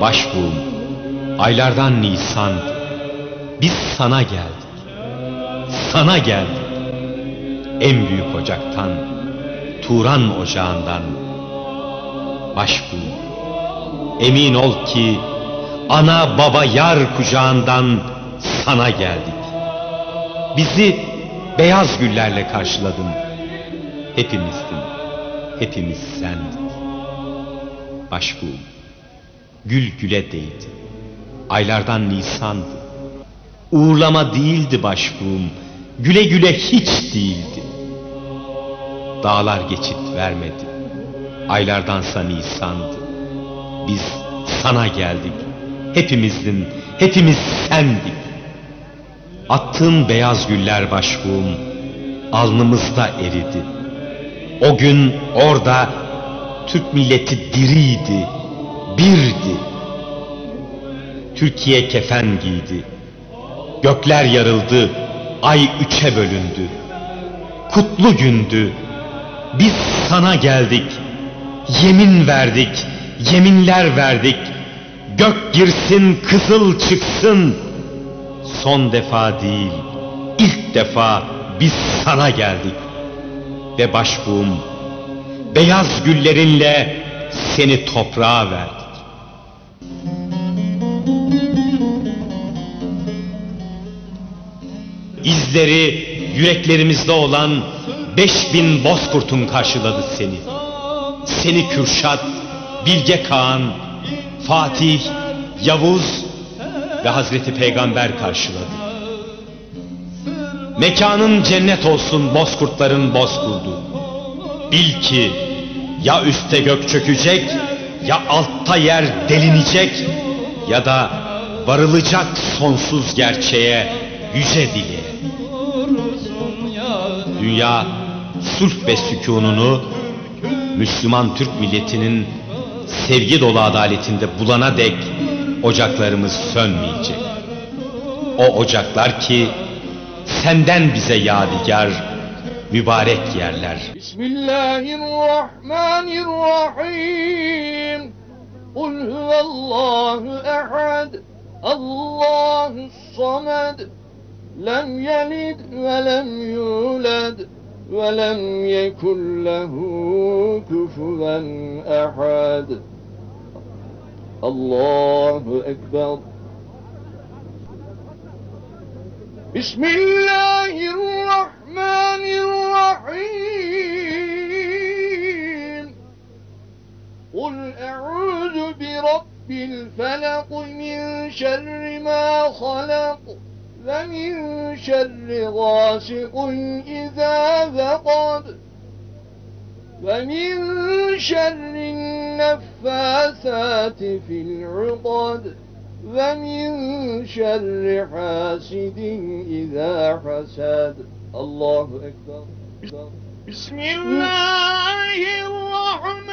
Başbuğum, aylardan Nisan, biz sana geldik. Sana geldik. En büyük ocaktan, Turan ocağından. Başbuğum, emin ol ki, ana baba yar kucağından sana geldik. Bizi beyaz güllerle karşıladın. Hepimizdin, hepimiz sendik. Başbuğum, gül güle değdi. Aylardan Nisan'dı. Uğurlama değildi başbuğum, güle güle hiç değildi. Dağlar geçit vermedi. Aylardansa Nisan'dı. Biz sana geldik. Hepimizdin, hepimiz sendik. Attığın beyaz güller başbuğum, alnımızda eridi. O gün orada Türk milleti diriydi, birdi. Türkiye kefen giydi. Gökler yarıldı, ay üçe bölündü. Kutlu gündü. Biz sana geldik. Yemin verdik, yeminler verdik. Gök girsin, kızıl çıksın. Son defa değil, ilk defa biz sana geldik. Ve başbuğum, beyaz güllerinle seni toprağa verdik. İzleri yüreklerimizde olan beş bin bozkurtun karşıladı seni. Seni Kürşat, Bilge Kağan, Fatih, Yavuz ve Hazreti Peygamber karşıladı. Mekanın cennet olsun bozkurtların bozkurdu. Bil ki ya üstte gök çökecek, ya altta yer delinecek, ya da varılacak sonsuz gerçeğe, yüce dili. Dünya sulh ve sükununu Müslüman Türk milletinin sevgi dolu adaletinde bulana dek ocaklarımız sönmeyecek. O ocaklar ki senden bize yadigar mübarek yerler. Bismillahirrahmanirrahim. Kul huvallahu ehad. Allahus samed. لم يلد ولم يولد ولم يكن له كفوا أحد. الله أكبر. بسم الله الرحمن الرحيم. قل أعوذ برب الفلق من شر ما خلق. ومن شر غاسق إذا وقب ومن شر النفاثات في العقد ومن شر حاسد إذا حسد الله أكبر. بسم الله الرحمن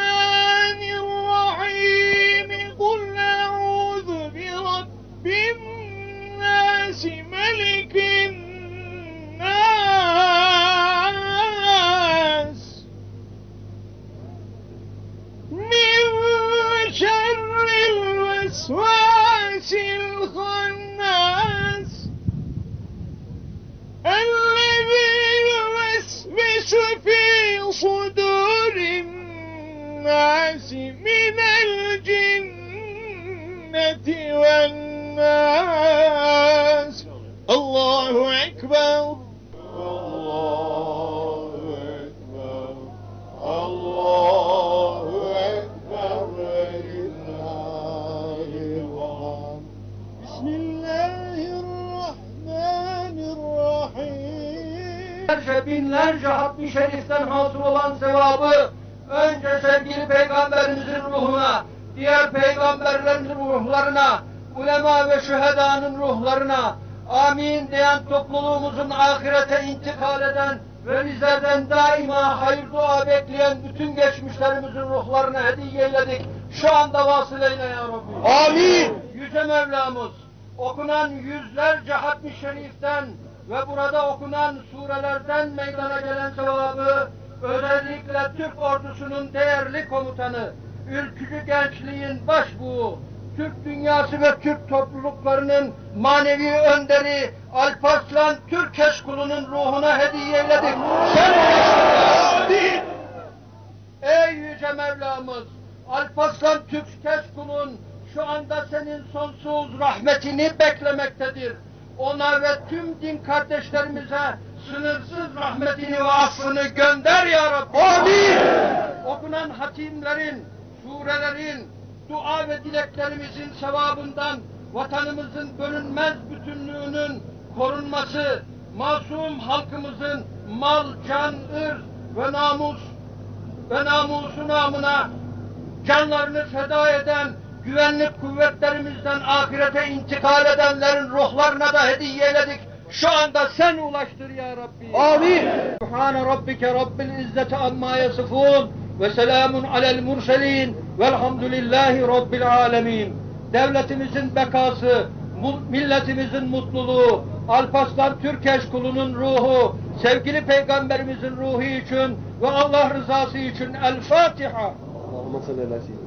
يوسوس في صدور الناس من الجنة والناس. الله أكبر. yüzlerce, binlerce hatmi şeriften hasıl olan sevabı önce sevgili peygamberimizin ruhuna, diğer peygamberlerin ruhlarına, ulema ve şühedanın ruhlarına, amin diyen topluluğumuzun ahirete intikal eden ve bizlerden daima hayır dua bekleyen bütün geçmişlerimizin ruhlarına hediyeyledik. Şu anda vasıl eyle ya Rabbi. Amin. Yüce Mevlamız okunan yüzlerce hatmi şeriften ve burada okunan surelerden meydana gelen sevabı özellikle Türk ordusunun değerli komutanı, ülkücü gençliğin başbuğu, Türk dünyası ve Türk topluluklarının manevi önderi Alparslan Türkeşkulu'nun ruhuna hediye eyledik. Sen. Ey yüce Mevlamız, Alparslan Türkeşkulun şu anda senin sonsuz rahmetini beklemektedir. Ona ve tüm din kardeşlerimize sınırsız rahmetini ve affını gönder ya Rabbi. Amin. Okunan hatimlerin, surelerin, dua ve dileklerimizin sevabından vatanımızın bölünmez bütünlüğünün korunması, masum halkımızın mal, can, ırz ve namus ve namusu namına canlarını feda eden güvenlik kuvvetlerimizden ahirete intikal edenlerin ruhlarına da hediye eledik. Şu anda sen ulaştır ya Rabbi. Amin. Subhane rabbike rabbil izzeti amma yasifun ve selamun alel murselin velhamdülillahi rabbil alemin. Devletimizin bekası, milletimizin mutluluğu, Alparslan Türkeş kulunun ruhu, sevgili peygamberimizin ruhu için ve Allah rızası için El Fatiha. Allahümme sallallahu aleyhi